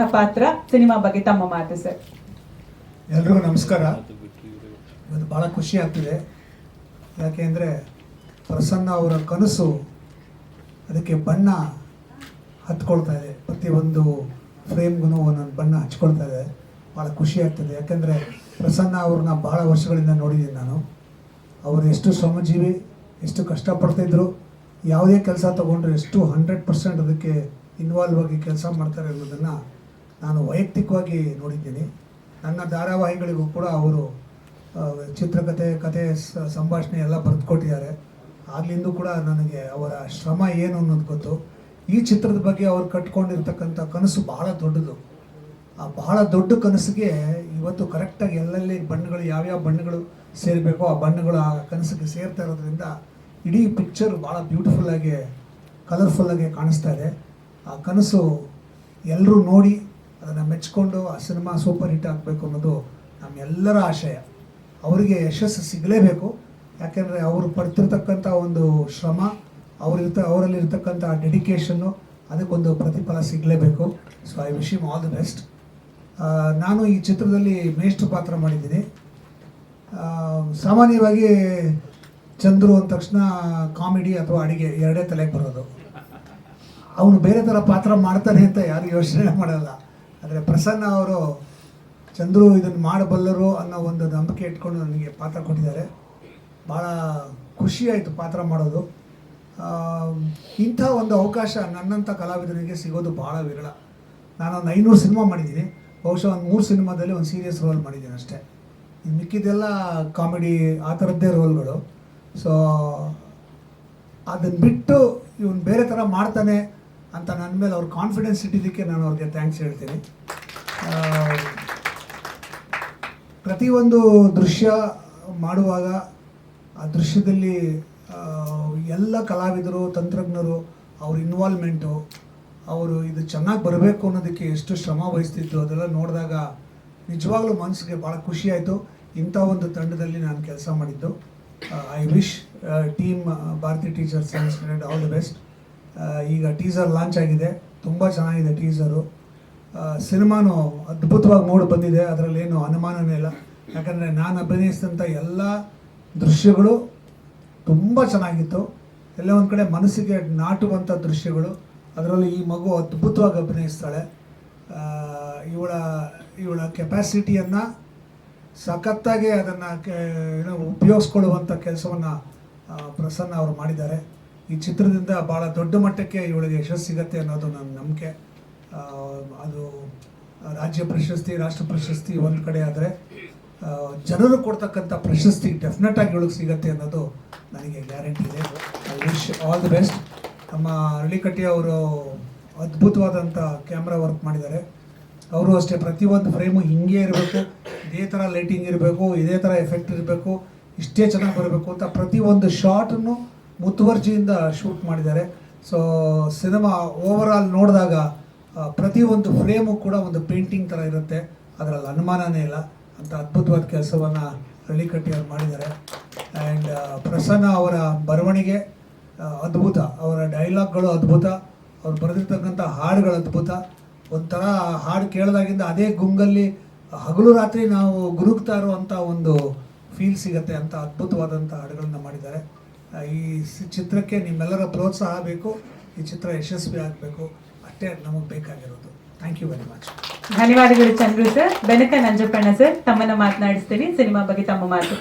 ಮಾಡುವಂತಹ ಪಾತ್ರ ಸಿನಿಮಾ ಬಗ್ಗೆ ತಮ್ಮ ಮಾತು, ಸರ್. ಎಲ್ರಿಗೂ ನಮಸ್ಕಾರ. ಇವತ್ತು ಭಾಳ ಖುಷಿ ಆಗ್ತಿದೆ. ಯಾಕೆಂದರೆ ಪ್ರಸನ್ನ ಅವರ ಕನಸು ಅದಕ್ಕೆ ಬಣ್ಣ ಹತ್ಕೊಳ್ತಾ ಇದೆ. ಪ್ರತಿಯೊಂದು ಫ್ರೇಮ್ಗೂ ಒಂದೊಂದು ಬಣ್ಣ ಹಚ್ಕೊಳ್ತಾ ಇದೆ. ಭಾಳ ಖುಷಿ ಆಗ್ತದೆ. ಯಾಕೆಂದರೆ ಪ್ರಸನ್ನ ಅವ್ರನ್ನ ಬಹಳ ವರ್ಷಗಳಿಂದ ನೋಡಿದ್ದೀನಿ ನಾನು. ಅವರು ಎಷ್ಟು ಶ್ರಮಜೀವಿ, ಎಷ್ಟು ಕಷ್ಟಪಡ್ತಿದ್ರು ಯಾವುದೇ ಕೆಲಸ ತೊಗೊಂಡ್ರೆ ಎಷ್ಟು ಹಂಡ್ರೆಡ್ ಪರ್ಸೆಂಟ್ ಅದಕ್ಕೆ ಇನ್ವಾಲ್ವ್ ಆಗಿ ಕೆಲಸ ಮಾಡ್ತಾರೆ ಅನ್ನೋದನ್ನು ನಾನು ವೈಯಕ್ತಿಕವಾಗಿ ನೋಡಿದ್ದೀನಿ. ನನ್ನ ಧಾರಾವಾಹಿಗಳಿಗೂ ಕೂಡ ಅವರು ಚಿತ್ರಕಥೆ ಕಥೆ ಸಂಭಾಷಣೆ ಎಲ್ಲ ಬರೆದುಕೊಟ್ಟಿದ್ದಾರೆ ಆಗ್ಲಿಂದ ಕೂಡ ನನಗೆ ಅವರ ಶ್ರಮ ಏನು ಅನ್ನೋದು ಗೊತ್ತು. ಈ ಚಿತ್ರದ ಬಗ್ಗೆ ಅವ್ರು ಕಟ್ಕೊಂಡಿರ್ತಕ್ಕಂಥ ಕನಸು ಬಹಳ ದೊಡ್ಡದು. ಆ ಬಹಳ ದೊಡ್ಡ ಕನಸಿಗೆ ಇವತ್ತು ಕರೆಕ್ಟಾಗಿ ಎಲ್ಲೆಲ್ಲಿ ಬಣ್ಣಗಳು, ಯಾವ್ಯಾವ ಬಣ್ಣಗಳು ಸೇರಬೇಕೋ ಆ ಬಣ್ಣಗಳು ಆ ಕನಸಿಗೆ ಸೇರ್ತಾ ಇರೋದ್ರಿಂದ ಇಡೀ ಪಿಕ್ಚರ್ ಭಾಳ ಬ್ಯೂಟಿಫುಲ್ಲಾಗಿ ಕಲರ್ಫುಲ್ಲಾಗಿ ಕಾಣಿಸ್ತಾ ಇದೆ. ಆ ಕನಸು ಎಲ್ಲರೂ ನೋಡಿ ಅದನ್ನು ಮೆಚ್ಕೊಂಡು ಆ ಸಿನಿಮಾ ಸೂಪರ್ ಹಿಟ್ ಆಗಬೇಕು ಅನ್ನೋದು ನಮ್ಮೆಲ್ಲರ ಆಶಯ. ಅವರಿಗೆ ಯಶಸ್ಸು ಸಿಗಲೇಬೇಕು. ಯಾಕೆಂದರೆ ಅವರು ಪಡ್ತಿರ್ತಕ್ಕಂಥ ಒಂದು ಶ್ರಮ, ಅವರಿರ್ತ, ಅವರಲ್ಲಿರ್ತಕ್ಕಂಥ ಡೆಡಿಕೇಷನ್ನು ಅದಕ್ಕೊಂದು ಪ್ರತಿಫಲ ಸಿಗಲೇಬೇಕು. So I wish him all the best ನಾನು ಈ ಚಿತ್ರದಲ್ಲಿ ಮೇಷ್ಟ್ರ ಪಾತ್ರ ಮಾಡಿದ್ದೀನಿ. ಸಾಮಾನ್ಯವಾಗಿ ಚಂದ್ರು ಅಂದ ತಕ್ಷಣ ಕಾಮಿಡಿ ಅಥವಾ ಅಡಿಗೆ ಎರಡೇ ತಲೆಗೆ ಬರೋದು. ಅವನು ಬೇರೆ ಥರ ಪಾತ್ರ ಮಾಡ್ತಾನೆ ಅಂತ ಯಾರು ಯೋಚನೆ ಮಾಡಲ್ಲ. ಆದರೆ ಪ್ರಸನ್ನ ಅವರು, ಚಂದ್ರು ಇದನ್ನು ಮಾಡಬಲ್ಲರು ಅನ್ನೋ ಒಂದು ನಂಬಿಕೆ ಇಟ್ಕೊಂಡು ನನಗೆ ಪಾತ್ರ ಕೊಟ್ಟಿದ್ದಾರೆ. ಭಾಳ ಖುಷಿ ಆಯಿತು ಪಾತ್ರ ಮಾಡೋದು. ಇಂಥ ಒಂದು ಅವಕಾಶ ನನ್ನಂಥ ಕಲಾವಿದನಿಗೆ ಸಿಗೋದು ಭಾಳ ವಿರಳ. ನಾನು ಒಂದು ಐನೂರು ಸಿನಿಮಾ ಮಾಡಿದ್ದೀನಿ. ಬಹುಶಃ ಒಂದು ಮೂರು ಸಿನಿಮಾದಲ್ಲಿ ಒಂದು ಸೀರಿಯಸ್ ರೋಲ್ ಮಾಡಿದ್ದೀನಿ ಅಷ್ಟೇ. ಮಿಕ್ಕಿದ್ದೆಲ್ಲ ಕಾಮಿಡಿ ಆ ಥರದ್ದೇ ರೋಲ್ಗಳು ಸೊ ಅದನ್ನು ಬಿಟ್ಟು ಇವನು ಬೇರೆ ಥರ ಮಾಡ್ತಾನೆ ಅಂತ ನನ್ನ ಮೇಲೆ ಅವ್ರ ಕಾನ್ಫಿಡೆನ್ಸ್ ಇಟ್ಟಿದ್ದಕ್ಕೆ ನಾನು ಅವ್ರಿಗೆ ಥ್ಯಾಂಕ್ಸ್ ಹೇಳ್ತೀನಿ. ಪ್ರತಿಯೊಂದು ದೃಶ್ಯ ಮಾಡುವಾಗ ಆ ದೃಶ್ಯದಲ್ಲಿ ಎಲ್ಲ ಕಲಾವಿದರು, ತಂತ್ರಜ್ಞರು, ಅವ್ರ ಇನ್ವಾಲ್ವ್ಮೆಂಟು ಅವರು ಇದು ಚೆನ್ನಾಗಿ ಬರಬೇಕು ಅನ್ನೋದಕ್ಕೆ ಎಷ್ಟು ಶ್ರಮ ವಹಿಸ್ತಿತ್ತು ಅದೆಲ್ಲ ನೋಡಿದಾಗ ನಿಜವಾಗ್ಲೂ ಮನಸ್ಸಿಗೆ ಭಾಳ ಖುಷಿ ಆಯಿತು. ಇಂಥ ಒಂದು ತಂಡದಲ್ಲಿ ನಾನು ಕೆಲಸ ಮಾಡಿದ್ದು. I wish team Bharati teachers all the best ಈಗ ಟೀಸರ್ ಲಾಂಚ್ ಆಗಿದೆ. ತುಂಬ ಚೆನ್ನಾಗಿದೆ ಟೀಸರು ಸಿನಿಮಾನು ಅದ್ಭುತವಾಗಿ ಮೂಡಿ ಬಂದಿದೆ. ಅದರಲ್ಲೇನು ಅನುಮಾನವೇ ಇಲ್ಲ. ಯಾಕಂದರೆ ನಾನು ಅಭಿನಯಿಸಿದಂಥ ಎಲ್ಲ ದೃಶ್ಯಗಳು ತುಂಬ ಚೆನ್ನಾಗಿತ್ತು. ಎಲ್ಲ ಒಂದು ಕಡೆ ಮನಸ್ಸಿಗೆ ನಾಟುವಂಥ ದೃಶ್ಯಗಳು. ಅದರಲ್ಲಿ ಈ ಮಗು ಅದ್ಭುತವಾಗಿ ಅಭಿನಯಿಸ್ತಾಳೆ. ಇವಳ ಇವಳ ಕೆಪಾಸಿಟಿಯನ್ನು ಸಖತ್ತಾಗಿ ಅದನ್ನು ಏನೋ ಉಪಯೋಗಿಸ್ಕೊಳ್ಳುವಂಥ ಕೆಲಸವನ್ನು ಪ್ರಸನ್ನ ಅವರು ಮಾಡಿದ್ದಾರೆ. ಈ ಚಿತ್ರದಿಂದ ಭಾಳ ದೊಡ್ಡ ಮಟ್ಟಕ್ಕೆ ಇವಳಿಗೆ ಯಶಸ್ಸು ಸಿಗತ್ತೆ ಅನ್ನೋದು ನನ್ನ ನಂಬಿಕೆ. ಅದು ರಾಜ್ಯ ಪ್ರಶಸ್ತಿ, ರಾಷ್ಟ್ರ ಪ್ರಶಸ್ತಿ ಒಂದು ಕಡೆ ಆದರೆ ಜನರು ಕೊಡ್ತಕ್ಕಂಥ ಪ್ರಶಸ್ತಿ ಡೆಫಿನೆಟ್ ಆಗಿ ಇವಳಿಗೆ ಸಿಗತ್ತೆ ಅನ್ನೋದು ನನಗೆ ಗ್ಯಾರಂಟಿ ಇದೆ. I wish all the best ನಮ್ಮ ಅರಳಿಕಟ್ಟಿ ಅವರು ಅದ್ಭುತವಾದಂಥ ಕ್ಯಾಮ್ರಾ ವರ್ಕ್ ಮಾಡಿದ್ದಾರೆ. ಅವರು ಅಷ್ಟೇ ಪ್ರತಿಯೊಂದು ಫ್ರೇಮು ಹಿಂಗೆ ಇರಬೇಕು, ಇದೇ ಥರ ಲೈಟಿಂಗ್ ಇರಬೇಕು, ಇದೇ ಥರ ಎಫೆಕ್ಟ್ ಇರಬೇಕು, ಇಷ್ಟೇ ಚೆನ್ನಾಗಿ ಬರಬೇಕು ಅಂತ ಪ್ರತಿಯೊಂದು ಶಾಟನ್ನು ಮುತುವರ್ಜಿಯಿಂದ ಶೂಟ್ ಮಾಡಿದ್ದಾರೆ. ಸೊ ಸಿನಿಮಾ ಓವರ್ ಆಲ್ ನೋಡಿದಾಗ ಪ್ರತಿಯೊಂದು ಫ್ರೇಮು ಕೂಡ ಒಂದು ಪೇಂಟಿಂಗ್ ಥರ ಇರುತ್ತೆ. ಅದರಲ್ಲಿ ಅನುಮಾನನೇ ಇಲ್ಲ. ಅಂತ ಅದ್ಭುತವಾದ ಕೆಲಸವನ್ನು ಹಳ್ಳಿಕಟ್ಟಿ ಅವ್ರು ಮಾಡಿದ್ದಾರೆ. ಆ್ಯಂಡ್ ಪ್ರಸನ್ನ ಅವರ ಬರವಣಿಗೆ ಅದ್ಭುತ. ಅವರ ಡೈಲಾಗ್ಗಳು ಅದ್ಭುತ. ಅವ್ರು ಬರೆದಿರ್ತಕ್ಕಂಥ ಹಾಡುಗಳು ಅದ್ಭುತ. ಒಂಥರ ಹಾಡು ಕೇಳಿದಾಗಿಂದ ಅದೇ ಗುಂಗಲ್ಲಿ ಹಗಲು ರಾತ್ರಿ ನಾವು ಗುರುಗ್ತಾ ಇರುವಂಥ ಒಂದು ಫೀಲ್ ಸಿಗುತ್ತೆ ಅಂತ ಅದ್ಭುತವಾದಂಥ ಹಾಡುಗಳನ್ನು ಮಾಡಿದ್ದಾರೆ. ಈ ಚಿತ್ರಕ್ಕೆ ನಿಮ್ಮೆಲ್ಲರ ಪ್ರೋತ್ಸಾಹ ಬೇಕು, ಈ ಚಿತ್ರ ಯಶಸ್ವಿ ಆಗಬೇಕು. ಅಷ್ಟೇ ನಮಗೆ ಬೇಕಾಗಿರೋದು. ಥ್ಯಾಂಕ್ ಯು ವೆರಿ ಮಚ್ ಧನ್ಯವಾದಗಳು ಚಂದ್ರು ಸರ್. ಬೆನಕ ನಂಜಪ್ಪಣ್ಣ ಸರ್. ತಮ್ಮನ್ನ ಮಾತನಾಡಿಸ್ತೀನಿ. ಸಿನಿಮಾ ಬಗ್ಗೆ ತಮ್ಮ ಮಾತು.